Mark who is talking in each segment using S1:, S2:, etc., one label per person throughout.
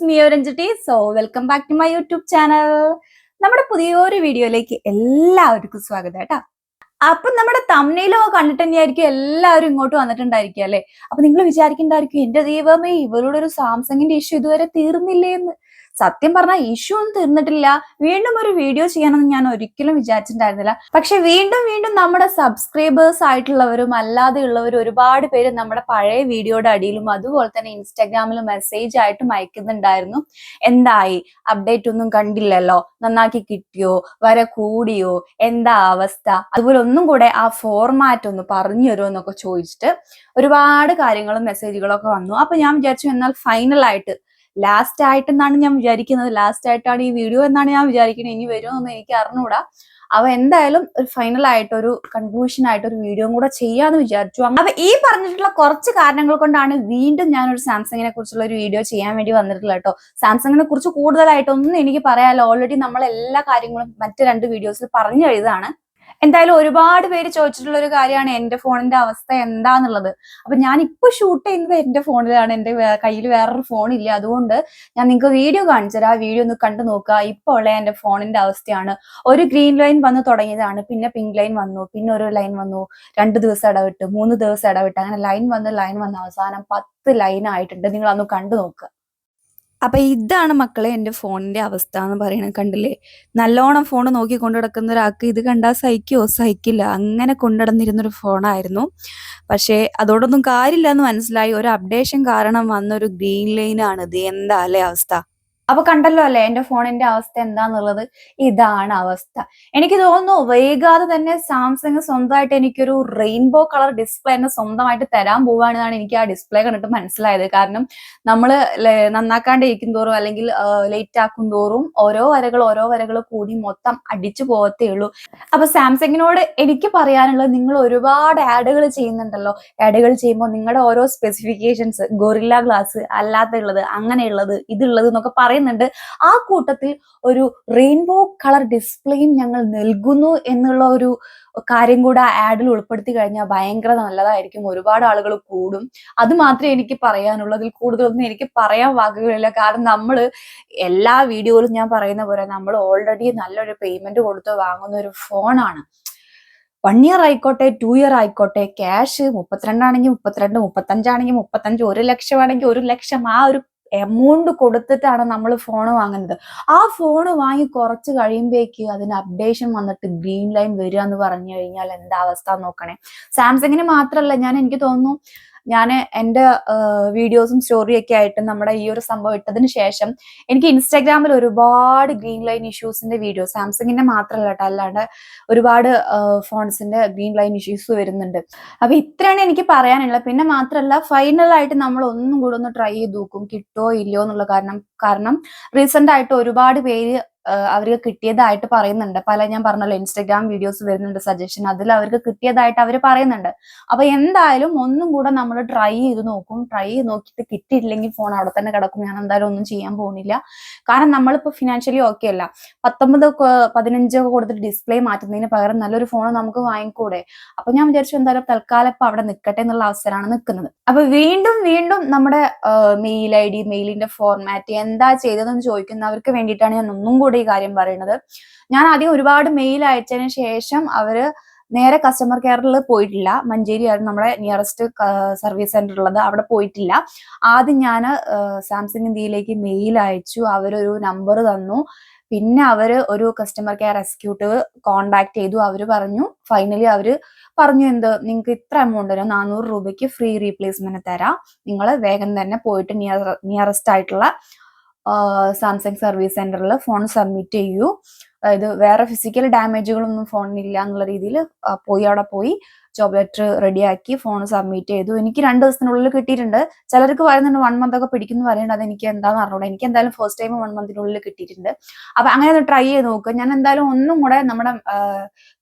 S1: It's so welcome back to my YouTube channel നമ്മുടെ പുതിയൊരു വീഡിയോയിലേക്ക് എല്ലാവർക്കും സ്വാഗതം കേട്ടോ. അപ്പൊ നമ്മുടെ തമ്മിലോ കണ്ടിട്ട് തന്നെയായിരിക്കും എല്ലാവരും ഇങ്ങോട്ട് വന്നിട്ടുണ്ടായിരിക്കും അല്ലെ? അപ്പൊ നിങ്ങൾ വിചാരിക്കണ്ടായിരിക്കും എന്റെ ദൈവമേ ഇവരുടെ ഒരു സാംസങ്ങിന്റെ ഇഷ്യൂ ഇതുവരെ തീർന്നില്ലേ എന്ന്. സത്യം പറഞ്ഞാൽ ഇഷ്യൂ ഒന്നും തീർന്നിട്ടില്ല. വീണ്ടും ഒരു വീഡിയോ ചെയ്യണമെന്ന് ഞാൻ ഒരിക്കലും വിചാരിച്ചിട്ടുണ്ടായിരുന്നില്ല. പക്ഷെ വീണ്ടും വീണ്ടും നമ്മുടെ സബ്സ്ക്രൈബേഴ്സ് ആയിട്ടുള്ളവരും അല്ലാതെ ഉള്ളവരും ഒരുപാട് പേര് നമ്മുടെ പഴയ വീഡിയോയുടെ അടിയിലും അതുപോലെ തന്നെ ഇൻസ്റ്റാഗ്രാമിൽ മെസ്സേജ് ആയിട്ടും അയക്കുന്നുണ്ടായിരുന്നു. എന്തായി? അപ്ഡേറ്റ് ഒന്നും കണ്ടില്ലല്ലോ. നന്നാക്കി കിട്ടിയോ? വര കൂടിയോ? എന്താ അവസ്ഥ? അതുപോലെ ഒന്നും കൂടെ ആ ഫോർമാറ്റ് ഒന്ന് പറഞ്ഞു തരുമോ എന്നൊക്കെ ചോദിച്ചിട്ട് ഒരുപാട് കാര്യങ്ങളും മെസ്സേജുകളൊക്കെ വന്നു. അപ്പൊ ഞാൻ വിചാരിച്ചു എന്നാൽ ഫൈനൽ ആയിട്ട് ലാസ്റ്റ് ആയിട്ടെന്നാണ് ഞാൻ വിചാരിക്കുന്നത്. ലാസ്റ്റ് ആയിട്ടാണ് ഈ വീഡിയോ എന്നാണ് ഞാൻ വിചാരിക്കുന്നത്. ഇനി വരുമോ എനിക്ക് അറിഞ്ഞൂടാ. അവ എന്തായാലും ഒരു ഫൈനൽ ആയിട്ട് ഒരു കൺക്ലൂഷൻ ആയിട്ട് ഒരു വീഡിയോ കൂടെ ചെയ്യാന്ന് വിചാരിച്ചു. അപ്പൊ ഈ പറഞ്ഞിട്ടുള്ള കുറച്ച് കാരണങ്ങൾ കൊണ്ടാണ് വീണ്ടും ഞാൻ ഒരു സാംസങ്ങിനെ കുറിച്ചുള്ള ഒരു വീഡിയോ ചെയ്യാൻ വേണ്ടി വന്നിട്ടുള്ളത് കേട്ടോ. സാംസങ്ങിനെ കുറിച്ച് കൂടുതലായിട്ടൊന്നും എനിക്ക് പറയാമല്ലോ ഓൾറെഡി നമ്മൾ എല്ലാ കാര്യങ്ങളും മറ്റു രണ്ട് വീഡിയോസിൽ പറഞ്ഞു കഴിഞ്ഞതാണ് എന്തായാലും ഒരുപാട് പേര് ചോദിച്ചിട്ടുള്ള ഒരു കാര്യമാണ് എന്റെ ഫോണിന്റെ അവസ്ഥ എന്താന്നുള്ളത്. അപ്പൊ ഞാൻ ഇപ്പൊ ഷൂട്ട് ചെയ്യുന്നത് എന്റെ ഫോണിലാണ്. എന്റെ കയ്യിൽ വേറൊരു ഫോൺ ഇല്ല. അതുകൊണ്ട് ഞാൻ നിങ്ങൾക്ക് വീഡിയോ കാണിച്ചു തരാം. ആ വീഡിയോ ഒന്ന് കണ്ടു നോക്കുക. ഇപ്പൊ ഉള്ള എന്റെ ഫോണിന്റെ അവസ്ഥയാണ്. ഒരു ഗ്രീൻ ലൈൻ വന്ന് തുടങ്ങിയതാണ്. പിന്നെ പിങ്ക് ലൈൻ വന്നു. പിന്നെ ഒരു ലൈൻ വന്നു. രണ്ട് ദിവസം ഇടവിട്ട് മൂന്ന് ദിവസം ഇടവിട്ട്. അങ്ങനെ ലൈൻ വന്ന് ലൈൻ വന്ന് അവസാനം പത്ത് ലൈൻ ആയിട്ടുണ്ട്. നിങ്ങൾ അന്ന് കണ്ടു നോക്കുക. അപ്പൊ ഇതാണ് മക്കളെ എന്റെ ഫോണിന്റെ അവസ്ഥ എന്ന് പറയുന്നത് കണ്ടില്ലേ? നല്ലോണം ഫോൺ നോക്കി കൊണ്ടു നടക്കുന്ന ഒരാൾക്ക് ഇത് കണ്ടാൽ സഹിക്കോ? സഹിക്കില്ല. അങ്ങനെ കൊണ്ടുനടന്നിരുന്നൊരു ഫോണായിരുന്നു. പക്ഷേ അതോടൊന്നും കാര്യമില്ല എന്ന് മനസ്സിലായി. ഒരു അപ്ഡേഷൻ കാരണം വന്നൊരു ഗ്രീൻ ലൈനാണ് ഇത് എന്താ അല്ലേ അവസ്ഥ? അപ്പൊ കണ്ടല്ലോ അല്ലെ എന്റെ ഫോണിന്റെ അവസ്ഥ എന്താന്നുള്ളത്? ഇതാണ് അവസ്ഥ. എനിക്ക് തോന്നുന്നു വൈകാതെ തന്നെ സാംസങ് സ്വന്തമായിട്ട് എനിക്കൊരു റെയിൻബോ കളർ ഡിസ്പ്ലേ തന്നെ സ്വന്തമായിട്ട് തരാൻ പോവാണെന്നാണ് എനിക്ക് ആ ഡിസ്പ്ലേ കണ്ടിട്ട് മനസ്സിലായത്. കാരണം നമ്മൾ നന്നാക്കാണ്ടിരിക്കും തോറും അല്ലെങ്കിൽ ലേറ്റ് ആക്കും തോറും ഓരോ വരകൾ ഓരോ വരകൾ കൂടി മൊത്തം അടിച്ചു പോകത്തേ ഉള്ളൂ. അപ്പൊ സാംസങ്ങിനോട് എനിക്ക് പറയാനുള്ളത് നിങ്ങൾ ഒരുപാട് ആഡുകൾ ചെയ്യുന്നുണ്ടല്ലോ. ആഡുകൾ ചെയ്യുമ്പോൾ നിങ്ങളുടെ ഓരോ സ്പെസിഫിക്കേഷൻസ് ഗൊറില്ല ഗ്ലാസ് അല്ലാത്ത അല്ലാത്തുള്ളത് അങ്ങനെയുള്ളത് ഇതുള്ളത് എന്നൊക്കെ പറയുന്നുണ്ട് ആ കൂട്ടത്തിൽ ഒരു റെയിൻബോ കളർ ഡിസ്പ്ലേയും ഞങ്ങൾ നൽകുന്നു എന്നുള്ള ഒരു കാര്യം കൂടെ ആഡിൽ ഉൾപ്പെടുത്തി കഴിഞ്ഞാൽ ഭയങ്കര നല്ലതായിരിക്കും. ഒരുപാട് ആളുകൾ കൂടും. അത് മാത്രമേ എനിക്ക് പറയാനുള്ളതിൽ കൂടുതലൊന്നും എനിക്ക് പറയാൻ വാക്കുകളില്ല. കാരണം നമ്മൾ എല്ലാ വീഡിയോയിലും ഞാൻ പറയുന്ന പോലെ നമ്മൾ ഓൾറെഡി നല്ലൊരു പേയ്മെന്റ് കൊടുത്ത് വാങ്ങുന്ന ഒരു ഫോണാണ് വൺ ഇയർ ആയിക്കോട്ടെ ടു ഇയർ ആയിക്കോട്ടെ ക്യാഷ് മുപ്പത്തിരണ്ടാണെങ്കിൽ മുപ്പത്തിരണ്ട് മുപ്പത്തഞ്ചാണെങ്കിൽ മുപ്പത്തഞ്ച് ഒരു ലക്ഷമാണെങ്കിൽ ഒരു ലക്ഷം ആ ഒരു എമൗണ്ട് കൊടുത്തിട്ടാണ് നമ്മൾ ഫോൺ വാങ്ങുന്നത്. ആ ഫോൺ വാങ്ങി കുറച്ച് കഴിയുമ്പോഴേക്ക് അതിന് അപ്ഡേഷൻ വന്നിട്ട് ഗ്രീൻ ലൈൻ വരിക എന്ന് പറഞ്ഞു കഴിഞ്ഞാൽ എന്താ അവസ്ഥ നോക്കണേ. സാംസങ്ങിന് മാത്രമല്ല ഞാൻ എനിക്ക് തോന്നുന്നു ഞാൻ എന്റെ വീഡിയോസും സ്റ്റോറിയൊക്കെ ആയിട്ട് നമ്മുടെ ഈ ഒരു സംഭവം ഇട്ടതിന് ശേഷം എനിക്ക് ഇൻസ്റ്റാഗ്രാമിൽ ഒരുപാട് ഗ്രീൻ ലൈൻ ഇഷ്യൂസിന്റെ വീഡിയോ സാംസങ്ങിന്റെ മാത്രമല്ല കേട്ടോ അല്ലാണ്ട് ഒരുപാട് ഫോൺസിന്റെ ഗ്രീൻ ലൈൻ ഇഷ്യൂസ് വരുന്നുണ്ട്. അപ്പൊ ഇത്രയാണ് എനിക്ക് പറയാനുള്ളത്. പിന്നെ മാത്രമല്ല ഫൈനലായിട്ട് നമ്മൾ ഒന്നും കൂടെ ഒന്ന് ട്രൈ ചെയ്ത് നോക്കും കിട്ടോ ഇല്ലയോ എന്നുള്ള കാരണം കാരണം റീസെന്റ് ആയിട്ട് ഒരുപാട് പേര് അവർക്ക് കിട്ടിയതായിട്ട് പറയുന്നുണ്ട്. പല ഞാൻ പറഞ്ഞല്ലോ ഇൻസ്റ്റാഗ്രാം വീഡിയോസ് വരുന്നുണ്ട് സജഷൻ അതിൽ അവർക്ക് കിട്ടിയതായിട്ട് അവർ പറയുന്നുണ്ട്. അപ്പൊ എന്തായാലും ഒന്നും കൂടെ നമ്മൾ ട്രൈ ചെയ്ത് നോക്കും. ട്രൈ ചെയ്ത് നോക്കിയിട്ട് കിട്ടിയിട്ടില്ലെങ്കിൽ ഫോൺ അവിടെ തന്നെ കിടക്കും. ഞാൻ എന്തായാലും ഒന്നും ചെയ്യാൻ പോകുന്നില്ല. കാരണം നമ്മളിപ്പോ ഫിനാൻഷ്യലി ഓക്കെ അല്ല. പത്തൊമ്പത് പതിനഞ്ചൊക്കെ കൊടുത്തിട്ട് ഡിസ്പ്ലേ മാറ്റുന്നതിന് പകരം നല്ലൊരു ഫോൺ നമുക്ക് വാങ്ങിക്കൂടെ? അപ്പൊ ഞാൻ വിചാരിച്ചു എന്തായാലും തൽക്കാലം ഇപ്പൊ അവിടെ നിൽക്കട്ടെ എന്നുള്ള അവസരമാണ് നിൽക്കുന്നത് അപ്പൊ വീണ്ടും വീണ്ടും നമ്മുടെ മെയിൽ ഐ ഡി മെയിലിന്റെ ഫോർമാറ്റ് എന്താ ചെയ്തതെന്ന് ചോദിക്കുന്നവർക്ക് വേണ്ടിയിട്ടാണ് ഞാൻ ഒന്നും ഈ കാര്യം പറയുന്നത്. ഞാൻ ആദ്യം ഒരുപാട് മെയിൽ അയച്ചതിന് ശേഷം അവർ നേരെ കസ്റ്റമർ കെയറിൽ പോയിട്ടില്ല. മഞ്ചേരി ആയിരുന്നു നമ്മുടെ നിയറസ്റ്റ് സർവീസ് സെന്റർ ഉള്ളത്. അവിടെ പോയിട്ടില്ല. ആദ്യം ഞാൻ സാംസങ് ഇന്ത്യയിലേക്ക് മെയിൽ അയച്ചു. അവരൊരു നമ്പർ തന്നു. പിന്നെ അവർ ഒരു കസ്റ്റമർ കെയർ എക്സിക്യൂട്ടീവ് കോണ്ടാക്ട് ചെയ്തു. അവർ പറഞ്ഞു ഫൈനലി അവർ പറഞ്ഞു എന്ത്? നിങ്ങൾക്ക് ഇത്ര എമൗണ്ട് തരാം. നാനൂറ് രൂപയ്ക്ക് ഫ്രീ റീപ്ലേസ്മെന്റ് തരാം. നിങ്ങൾ വേഗം തന്നെ പോയിട്ട് നിയർ നിയറസ്റ്റ് ആയിട്ടുള്ള സാംസങ് സർവീസ് സെന്ററിൽ ഫോൺ സബ്മിറ്റ് ചെയ്യൂ. അതായത് വേറെ ഫിസിക്കൽ ഡാമേജുകളൊന്നും ഫോണിനില്ല എന്നുള്ള രീതിയിൽ പോയി അവിടെ പോയി ജോബ് ലെറ്റർ റെഡിയാക്കി ഫോൺ സബ്മിറ്റ് ചെയ്തു. എനിക്ക് രണ്ട് ദിവസത്തിനുള്ളിൽ കിട്ടിയിട്ടുണ്ട്. ചിലർക്ക് പറയുന്നുണ്ട് വൺ മന്ത് ഒക്കെ പിടിക്കുന്നു പറയുന്നുണ്ട്. അത് എനിക്ക് എന്താണെന്ന് അറിഞ്ഞൂടാ. എനിക്ക് എന്തായാലും ഫസ്റ്റ് ടൈം വൺ മന്തിനുള്ളിൽ കിട്ടിയിട്ടുണ്ട്. അപ്പൊ അങ്ങനെ ഒന്ന് ട്രൈ ചെയ്ത് നോക്കുക ഞാൻ എന്തായാലും ഒന്നും കൂടെ നമ്മുടെ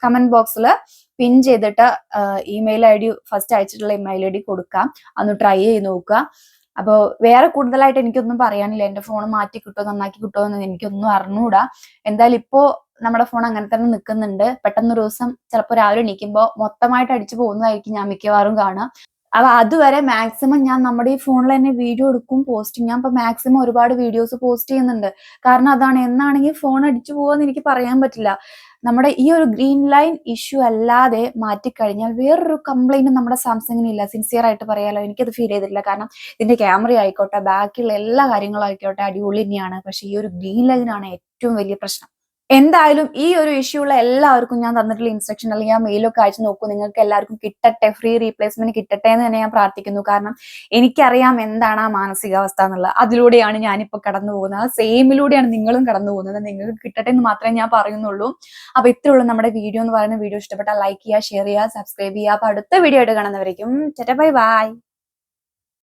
S1: കമന്റ് ബോക്സിൽ പിൻ ചെയ്തിട്ട് ഇമെയിൽ ഐ ഡി ഫസ്റ്റ് അയച്ചിട്ടുള്ള ഇമെയിൽ ഐ ഡി കൊടുക്കാം. അന്ന് ട്രൈ ചെയ്ത് നോക്കുക. അപ്പോൾ വേറെ കൂടുതലായിട്ട് എനിക്കൊന്നും പറയാനില്ല. എന്റെ ഫോൺ മാറ്റി കിട്ടുമോ നന്നാക്കി കിട്ടുമോ എന്ന് എനിക്കൊന്നും അറിഞ്ഞൂടാ. എന്തായാലും ഇപ്പോ നമ്മുടെ ഫോൺ അങ്ങനെ തന്നെ നിൽക്കുന്നുണ്ട് പെട്ടെന്ന് ഒരു ദിവസം ചിലപ്പോൾ രാവിലെ എണീക്കുമ്പോൾ മൊത്തമായിട്ട് അടിച്ചു പോകുന്നതായിരിക്കും ഞാൻ മിക്കവാറും കാണുക. അപ്പൊ അതുവരെ മാക്സിമം ഞാൻ നമ്മുടെ ഈ ഫോണിൽ തന്നെ വീഡിയോ എടുക്കും പോസ്റ്റ് ഞാൻ ഇപ്പൊ മാക്സിമം ഒരുപാട് വീഡിയോസ് പോസ്റ്റ് ചെയ്യുന്നുണ്ട്. കാരണം അതാണ് എന്നാണെങ്കിൽ ഫോൺ അടിച്ചു പോവാന്ന് എനിക്ക് പറയാൻ പറ്റില്ല. നമ്മുടെ ഈ ഒരു ഗ്രീൻ ലൈൻ ഇഷ്യൂ അല്ലാതെ മാറ്റിക്കഴിഞ്ഞാൽ വേറൊരു കംപ്ലൈന്റ് നമ്മുടെ സാംസങ്ങിന് ഇല്ല. സിൻസിയർ ആയിട്ട് പറയാലോ എനിക്കത് ഫീൽ ചെയ്തിട്ടില്ല. കാരണം ഇതിന്റെ ക്യാമറ ആയിക്കോട്ടെ ബാക്കിയുള്ള എല്ലാ കാര്യങ്ങളും ആയിക്കോട്ടെ അടിപൊളി തന്നെയാണ്. പക്ഷെ ഈ ഒരു ഗ്രീൻ ലൈനാണ് ഏറ്റവും വലിയ പ്രശ്നം. എന്തായാലും ഈ ഒരു ഇഷ്യൂ ഉള്ള എല്ലാവർക്കും ഞാൻ തന്നിട്ടുള്ള ഇൻസ്ട്രക്ഷൻ അല്ലെങ്കിൽ ആ മെയിലൊക്കെ അയച്ചു നോക്കൂ. നിങ്ങൾക്ക് എല്ലാവർക്കും കിട്ടട്ടെ. ഫ്രീ റീപ്ലേസ്മെന്റ് കിട്ടട്ടെ എന്ന് തന്നെ ഞാൻ പ്രാർത്ഥിക്കുന്നു. കാരണം എനിക്കറിയാം എന്താണ് ആ മാനസികാവസ്ഥ എന്നുള്ളത്. അതിലൂടെയാണ് ഞാനിപ്പോൾ കടന്നു പോകുന്നത്. ആ സെയിമിലൂടെയാണ് നിങ്ങളും കടന്നു പോകുന്നത്. നിങ്ങൾക്ക് കിട്ടട്ടെ എന്ന് മാത്രമേ ഞാൻ പറയുന്നുള്ളൂ. അപ്പൊ ഇത്രയുള്ള നമ്മുടെ വീഡിയോ എന്ന് പറയുന്ന വീഡിയോ ഇഷ്ടപ്പെട്ടാൽ ലൈക്ക് ചെയ്യുക ഷെയർ ചെയ്യുക സബ്സ്ക്രൈബ് ചെയ്യുക. അപ്പൊ അടുത്ത വീഡിയോ ആയിട്ട് കാണുന്നവരേക്കും. Bye bye